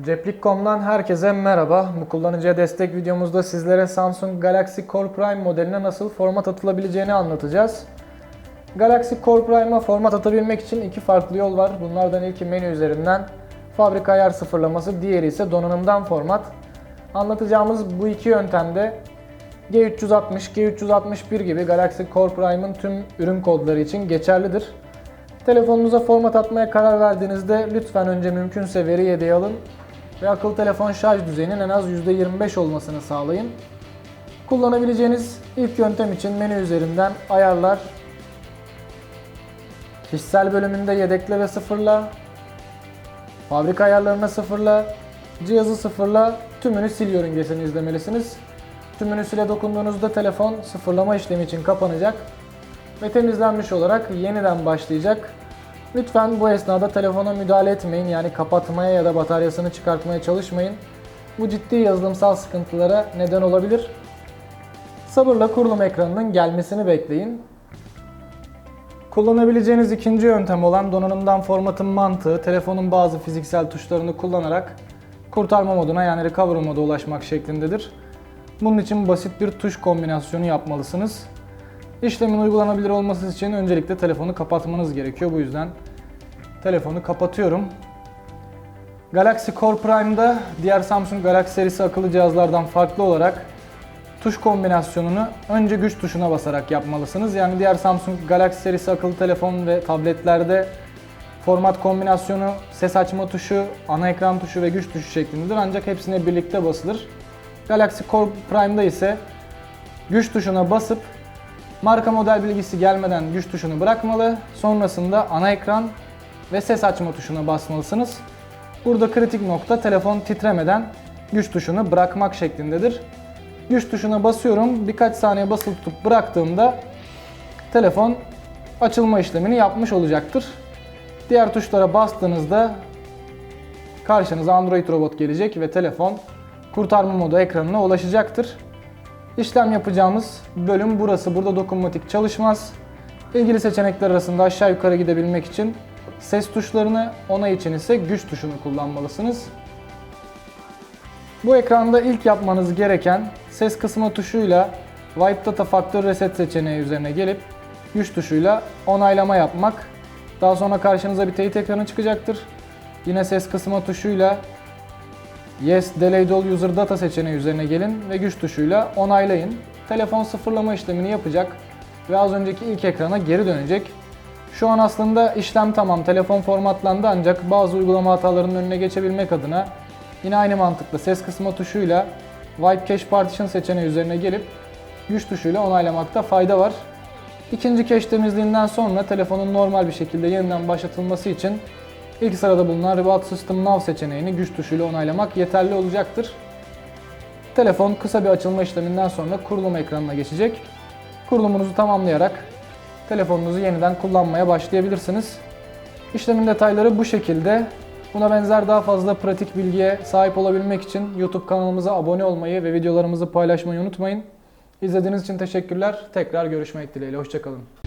Ceplik.com'dan herkese merhaba. Bu kullanıcıya destek videomuzda sizlere Samsung Galaxy Core Prime modeline nasıl format atılabileceğini anlatacağız. Galaxy Core Prime'a format atabilmek için iki farklı yol var. Bunlardan ilki menü üzerinden fabrika ayar sıfırlaması, diğeri ise donanımdan format. Anlatacağımız bu iki yöntemde G360, G361 gibi Galaxy Core Prime'ın tüm ürün kodları için geçerlidir. Telefonunuza format atmaya karar verdiğinizde lütfen önce mümkünse veri yedeği alın ve akıllı telefon şarj düzeyinin en az %25 olmasını sağlayın. Kullanabileceğiniz ilk yöntem için menü üzerinden ayarlar, kişisel bölümünde yedekle ve sıfırla, fabrika ayarlarına sıfırla, cihazı sıfırla, tümünü sil yörüngesini izlemelisiniz. Tümünü sile dokunduğunuzda telefon sıfırlama işlemi için kapanacak ve temizlenmiş olarak yeniden başlayacak. Lütfen bu esnada telefona müdahale etmeyin yani kapatmaya ya da bataryasını çıkartmaya çalışmayın. Bu ciddi yazılımsal sıkıntılara neden olabilir. Sabırla kurulum ekranının gelmesini bekleyin. Kullanabileceğiniz ikinci yöntem olan donanımdan formatın mantığı telefonun bazı fiziksel tuşlarını kullanarak kurtarma moduna yani recovery moda ulaşmak şeklindedir. Bunun için basit bir tuş kombinasyonu yapmalısınız. İşlemin uygulanabilir olması için öncelikle telefonu kapatmanız gerekiyor. Bu yüzden telefonu kapatıyorum. Galaxy Core Prime'da diğer Samsung Galaxy serisi akıllı cihazlardan farklı olarak tuş kombinasyonunu önce güç tuşuna basarak yapmalısınız. Yani diğer Samsung Galaxy serisi akıllı telefon ve tabletlerde format kombinasyonu, ses açma tuşu, ana ekran tuşu ve güç tuşu şeklindedir. Ancak hepsine birlikte basılır. Galaxy Core Prime'da ise güç tuşuna basıp marka model bilgisi gelmeden güç tuşunu bırakmalı. Sonrasında ana ekran ve ses açma tuşuna basmalısınız. Burada kritik nokta telefon titremeden güç tuşunu bırakmak şeklindedir. Güç tuşuna basıyorum. Birkaç saniye basılı tutup bıraktığımda telefon açılma işlemini yapmış olacaktır. Diğer tuşlara bastığınızda karşınıza Android robot gelecek ve telefon kurtarma modu ekranına ulaşacaktır. İşlem yapacağımız bölüm burası. Burada dokunmatik çalışmaz. İlgili seçenekler arasında aşağı yukarı gidebilmek için ses tuşlarını, onay için ise güç tuşunu kullanmalısınız. Bu ekranda ilk yapmanız gereken ses kısma tuşuyla Wipe Data Factory Reset seçeneği üzerine gelip güç tuşuyla onaylama yapmak. Daha sonra karşınıza bir teyit ekranı çıkacaktır. Yine ses kısma tuşuyla Yes Delayed All User Data seçeneği üzerine gelin ve güç tuşuyla onaylayın. Telefon sıfırlama işlemini yapacak ve az önceki ilk ekrana geri dönecek. Şu an aslında işlem tamam, telefon formatlandı ancak bazı uygulama hatalarının önüne geçebilmek adına yine aynı mantıkla ses kısma tuşuyla Wipe Cache Partition seçeneği üzerine gelip güç tuşuyla onaylamakta fayda var. İkinci cache temizliğinden sonra telefonun normal bir şekilde yeniden başlatılması için ilk sırada bulunan Reboot System Now seçeneğini güç tuşuyla onaylamak yeterli olacaktır. Telefon kısa bir açılma işleminden sonra kurulum ekranına geçecek. Kurulumunuzu tamamlayarak telefonunuzu yeniden kullanmaya başlayabilirsiniz. İşlemin detayları bu şekilde. Buna benzer daha fazla pratik bilgiye sahip olabilmek için YouTube kanalımıza abone olmayı ve videolarımızı paylaşmayı unutmayın. İzlediğiniz için teşekkürler. Tekrar görüşmek dileğiyle. Hoşçakalın.